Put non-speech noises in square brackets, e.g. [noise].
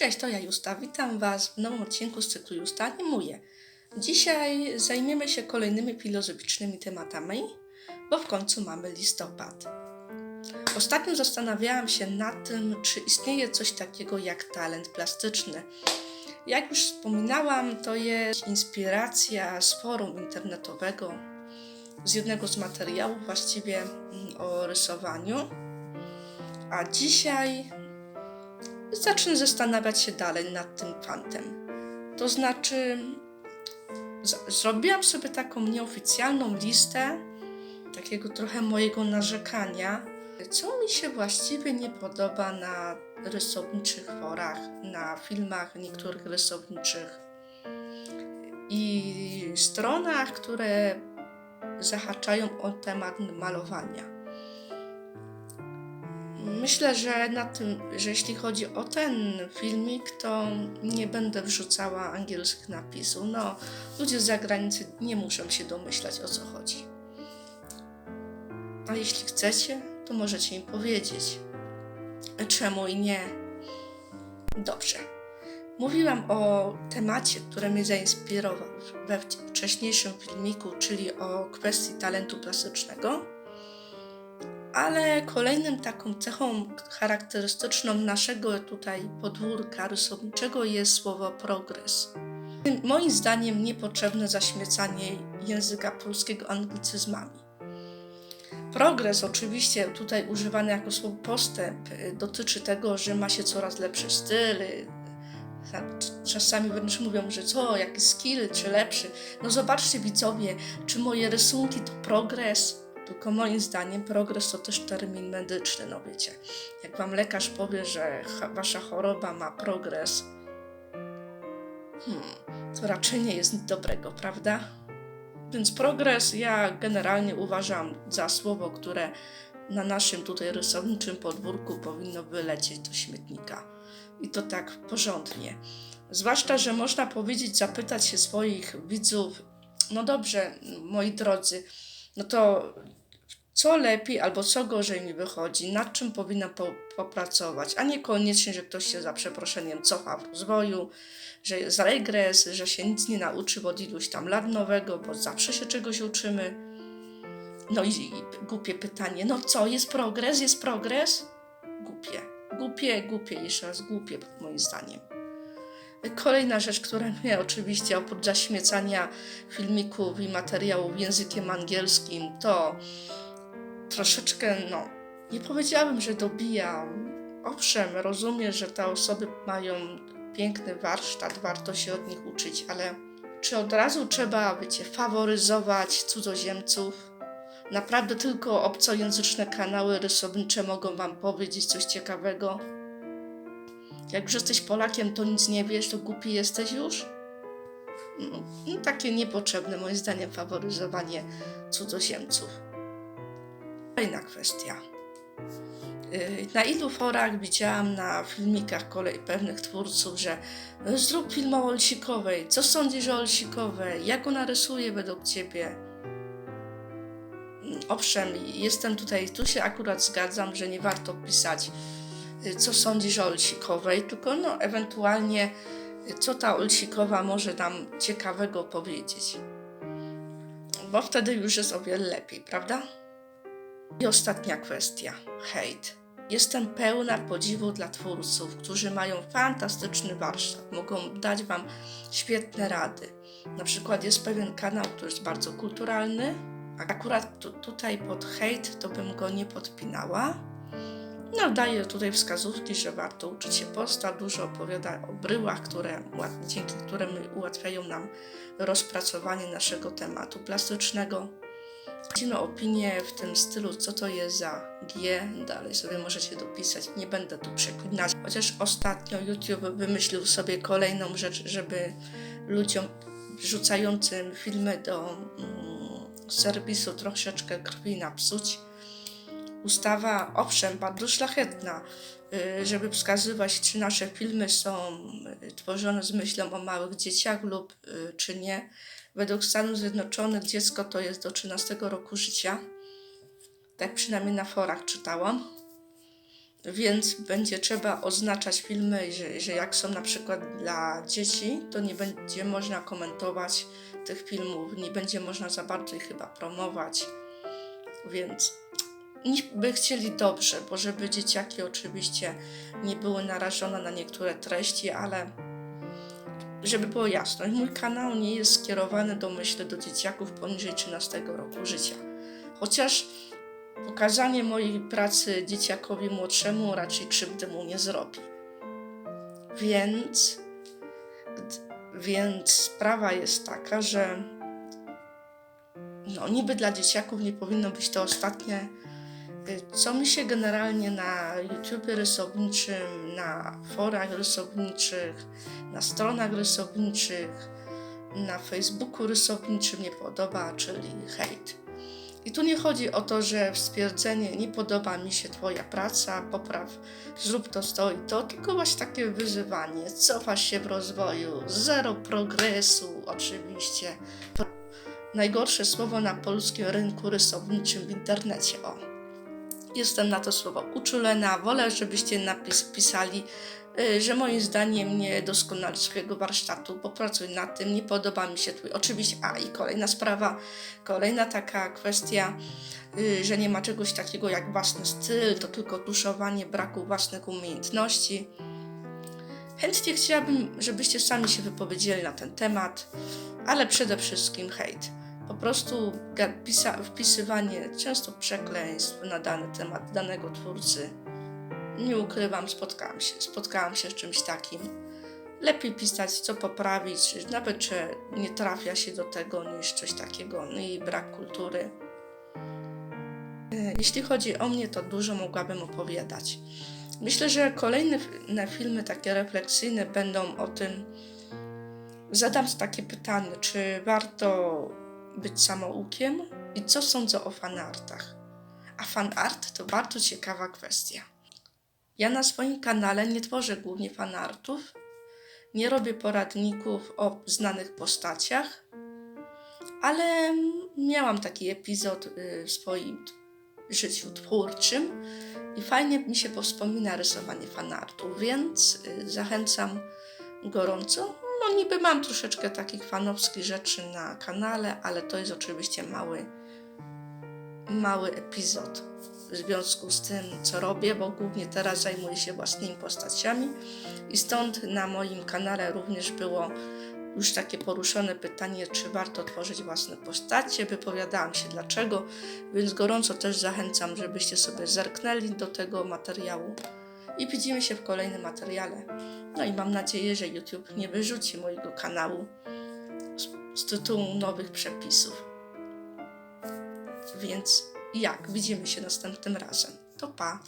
Cześć, to ja Justa. Witam Was w nowym odcinku z cyklu Justa Animuje. Dzisiaj zajmiemy się kolejnymi filozoficznymi tematami, bo w końcu mamy listopad. Ostatnio zastanawiałam się nad tym, czy istnieje coś takiego jak talent plastyczny. Jak już wspominałam, to jest inspiracja z forum internetowego, z jednego z materiałów właściwie mm, o rysowaniu. A dzisiaj zacznę zastanawiać się dalej nad tym fantem. To znaczy, zrobiłam sobie taką nieoficjalną listę, takiego trochę mojego narzekania, co mi się właściwie nie podoba na rysowniczych forach, na filmach niektórych rysowniczych i stronach, które zahaczają o temat malowania. Myślę, że na tym, że jeśli chodzi o ten filmik, to nie będę wrzucała angielskich napisów. No, ludzie z zagranicy nie muszą się domyślać o co chodzi. A jeśli chcecie, to możecie im powiedzieć. Czemu i nie? Dobrze. Mówiłam o temacie, który mnie zainspirował we wcześniejszym filmiku, czyli o kwestii talentu plastycznego. Ale kolejnym taką cechą charakterystyczną naszego tutaj podwórka rysowniczego jest słowo progres. Moim zdaniem niepotrzebne zaśmiecanie języka polskiego anglicyzmami. Progres, oczywiście tutaj używany jako słowo postęp, y, dotyczy tego, że ma się coraz lepszy styl. Czasami wręcz mówią, że co, jaki skill, czy lepszy. No zobaczcie widzowie, czy moje rysunki to progres, tylko moim zdaniem progres to też termin medyczny, no wiecie. Jak wam lekarz powie, że wasza choroba ma progres, hmm, to raczej nie jest nic dobrego, prawda? Więc progres ja generalnie uważam za słowo, które na naszym tutaj rysowniczym podwórku powinno wylecieć do śmietnika. I to tak porządnie. Zwłaszcza, że można powiedzieć, zapytać się swoich widzów, no dobrze, moi drodzy, no to co lepiej albo co gorzej mi wychodzi, nad czym powinnam po, popracować, a niekoniecznie, że ktoś się za przeproszeniem cofa w rozwoju, że jest regres, że się nic nie nauczy od iluś tam lat nowego, bo zawsze się czegoś uczymy. No i, i głupie pytanie, no co, jest progres, jest progres? Głupie, głupie, głupie, jeszcze raz głupie moim zdaniem. Kolejna rzecz, która [laughs] mnie oczywiście oprócz zaśmiecania filmików i materiałów językiem angielskim, to troszeczkę, no, nie powiedziałabym, że dobija. Owszem, rozumiem, że te osoby mają piękny warsztat, warto się od nich uczyć, ale czy od razu trzeba, wiecie, faworyzować cudzoziemców? Naprawdę tylko obcojęzyczne kanały rysownicze mogą Wam powiedzieć coś ciekawego? Jak już jesteś Polakiem, to nic nie wiesz, to głupi jesteś już? No, no, takie niepotrzebne, moim zdaniem, faworyzowanie cudzoziemców. Kolejna kwestia. Yy, Na ilu forach widziałam na filmikach kolej pewnych twórców, że "E, zrób film o Olsikowej, co sądzisz o Olsikowej, jak ona rysuje według ciebie? Mm, Owszem, jestem tutaj, tu się akurat zgadzam, że nie warto pisać, y, co sądzisz o Olsikowej, tylko no ewentualnie, y, co ta Olsikowa może nam ciekawego powiedzieć. Bo wtedy już jest o wiele lepiej, prawda? I ostatnia kwestia hejt. Jestem pełna podziwu dla twórców, którzy mają fantastyczny warsztat, mogą dać Wam świetne rady. Na przykład jest pewien kanał, który jest bardzo kulturalny, a akurat tu, tutaj pod hejt to bym go nie podpinała. No, daje tutaj wskazówki, że warto uczyć się posta, dużo opowiada o bryłach, które, dzięki którym ułatwiają nam rozpracowanie naszego tematu plastycznego. Dziwną opinię w tym stylu, co to jest za G, dalej sobie możecie dopisać, nie będę tu przeklinać. Chociaż ostatnio YouTube wymyślił sobie kolejną rzecz, żeby ludziom wrzucającym filmy do mm, serwisu troszeczkę krwi napsuć. Ustawa, owszem, bardzo szlachetna, y, żeby wskazywać, czy nasze filmy są y, tworzone z myślą o małych dzieciach lub y, czy nie. Według Stanów Zjednoczonych dziecko to jest do 13 roku życia. Tak przynajmniej na forach czytałam. więc będzie trzeba oznaczać filmy, że, że jak są na przykład dla dzieci, to nie będzie można komentować tych filmów, nie będzie można za bardzo ich chyba promować, więc by chcieli dobrze, bo żeby dzieciaki oczywiście nie były narażone na niektóre treści, ale żeby było jasno, mój kanał nie jest skierowany do myślę do dzieciaków poniżej 13 roku życia. Chociaż pokazanie mojej pracy dzieciakowi młodszemu raczej krzywdy mu nie zrobi. Więc, więc sprawa jest taka, że no niby dla dzieciaków nie powinno być to ostatnie co mi się generalnie na YouTubie rysowniczym, na forach rysowniczych, na stronach rysowniczych, na Facebooku rysowniczym nie podoba, czyli hejt. I tu nie chodzi o to, że stwierdzenie nie podoba mi się Twoja praca, popraw, zrób to, to i to, tylko właśnie takie wyzywanie, cofasz się w rozwoju, zero progresu oczywiście. Najgorsze słowo na polskim rynku rysowniczym w internecie. O. Jestem na to słowo uczulona. Wolę, żebyście napis pisali, y, że moim zdaniem nie doskonali swojego warsztatu, popracuj nad tym, nie podoba mi się twój. Oczywiście, a i kolejna sprawa, kolejna taka kwestia, y, że nie ma czegoś takiego jak własny styl, to tylko tuszowanie braku własnych umiejętności. Chętnie chciałabym, żebyście sami się wypowiedzieli na ten temat, ale przede wszystkim hejt po prostu wpisywanie często przekleństw na dany temat danego twórcy. Nie ukrywam, spotkałam się, spotkałam się z czymś takim. Lepiej pisać, co poprawić, nawet czy nie trafia się do tego, niż coś takiego, no i brak kultury. E, jeśli chodzi o mnie, to dużo mogłabym opowiadać. Myślę, że kolejne filmy takie refleksyjne będą o tym. Zadam takie pytanie, czy warto być samoukiem i co sądzę o fanartach. A fanart to bardzo ciekawa kwestia. Ja na swoim kanale nie tworzę głównie fanartów, nie robię poradników o znanych postaciach, ale miałam taki epizod y, w swoim życiu twórczym i fajnie mi się powspomina rysowanie fanartów, więc y, zachęcam gorąco no niby mam troszeczkę takich fanowskich rzeczy na kanale, ale to jest oczywiście mały, mały epizod w związku z tym, co robię, bo głównie teraz zajmuję się własnymi postaciami i stąd na moim kanale również było już takie poruszone pytanie, czy warto tworzyć własne postacie. Wypowiadałam się dlaczego, więc gorąco też zachęcam, żebyście sobie zerknęli do tego materiału i widzimy się w kolejnym materiale. No i mam nadzieję, że YouTube nie wyrzuci mojego kanału z, z tytułu nowych przepisów. Więc jak? Widzimy się następnym razem. To pa!